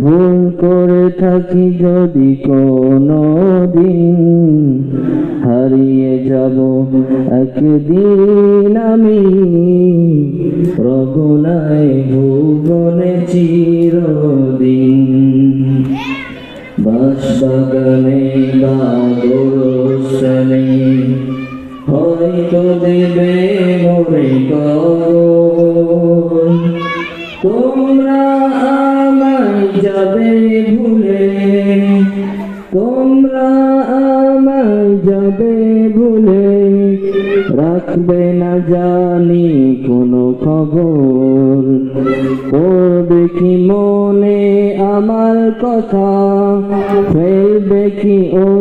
ভুল করে থাকি যদি কোনো দিন, হারিয়ে যাব একদিন আমি। রঘুনায় ভুবনে চিরদিন, বাসবাগানে বা গোরস্থানে। হয়তো দেবে মোরে তোমরা আমায় যাবে ভুলে। তোমরা আমায় যাবে ভুলে। রাখবে না জানি কোনো খবর। করবে কি মনে আমার কথা? ফেলবে কি ও